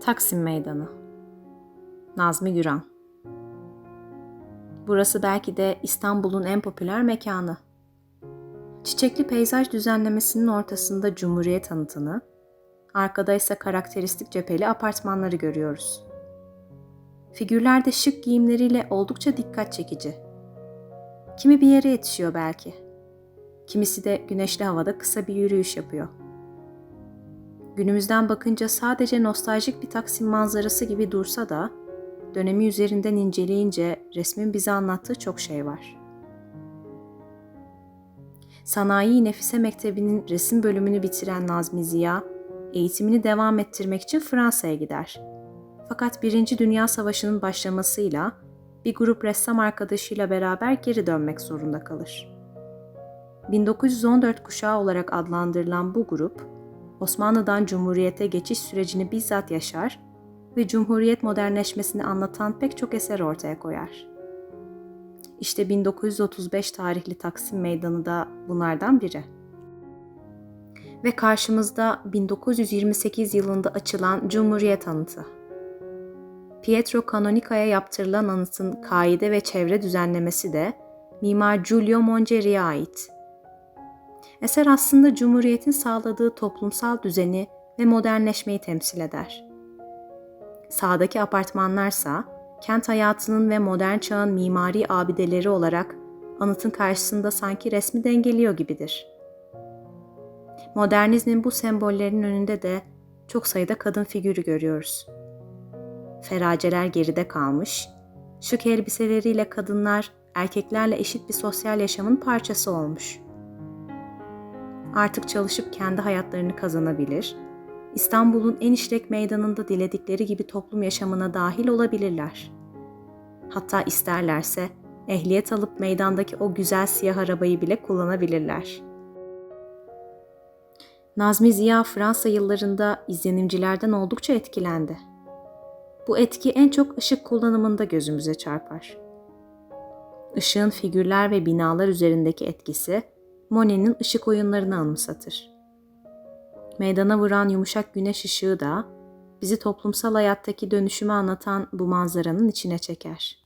Taksim Meydanı Nazmi Güran Burası belki de İstanbul'un en popüler mekanı. Çiçekli peyzaj düzenlemesinin ortasında Cumhuriyet anıtını, arkada ise karakteristik cepheli apartmanları görüyoruz. Figürler de şık giyimleriyle oldukça dikkat çekici. Kimi bir yere yetişiyor belki. Kimisi de güneşli havada kısa bir yürüyüş yapıyor. Günümüzden bakınca sadece nostaljik bir Taksim manzarası gibi dursa da dönemi üzerinden inceleyince resmin bize anlattığı çok şey var. Sanayi Nefise Mektebi'nin resim bölümünü bitiren Nazmi Ziya, eğitimini devam ettirmek için Fransa'ya gider. Fakat Birinci Dünya Savaşı'nın başlamasıyla bir grup ressam arkadaşıyla beraber geri dönmek zorunda kalır. 1914 kuşağı olarak adlandırılan bu grup, Osmanlı'dan Cumhuriyet'e geçiş sürecini bizzat yaşar ve Cumhuriyet modernleşmesini anlatan pek çok eser ortaya koyar. İşte 1935 tarihli Taksim Meydanı da bunlardan biri. Ve karşımızda 1928 yılında açılan Cumhuriyet Anıtı. Pietro Canonica'ya yaptırılan anıtın kaide ve çevre düzenlemesi de mimar Giulio Mongeri'ye ait. Eser aslında Cumhuriyet'in sağladığı toplumsal düzeni ve modernleşmeyi temsil eder. Sağdaki apartmanlarsa kent hayatının ve modern çağın mimari abideleri olarak anıtın karşısında sanki resmi dengeliyor gibidir. Modernizmin bu sembollerinin önünde de çok sayıda kadın figürü görüyoruz. Feraceler geride kalmış, şık elbiseleriyle kadınlar erkeklerle eşit bir sosyal yaşamın parçası olmuş. Artık çalışıp kendi hayatlarını kazanabilir, İstanbul'un en işlek meydanında diledikleri gibi toplum yaşamına dahil olabilirler. Hatta isterlerse ehliyet alıp meydandaki o güzel siyah arabayı bile kullanabilirler. Nazmi Ziya Fransa yıllarında izlenimcilerden oldukça etkilendi. Bu etki en çok ışık kullanımında gözümüze çarpar. Işığın figürler ve binalar üzerindeki etkisi Monet'in ışık oyunlarını anımsatır. Meydana vuran yumuşak güneş ışığı da bizi toplumsal hayattaki dönüşümü anlatan bu manzaranın içine çeker.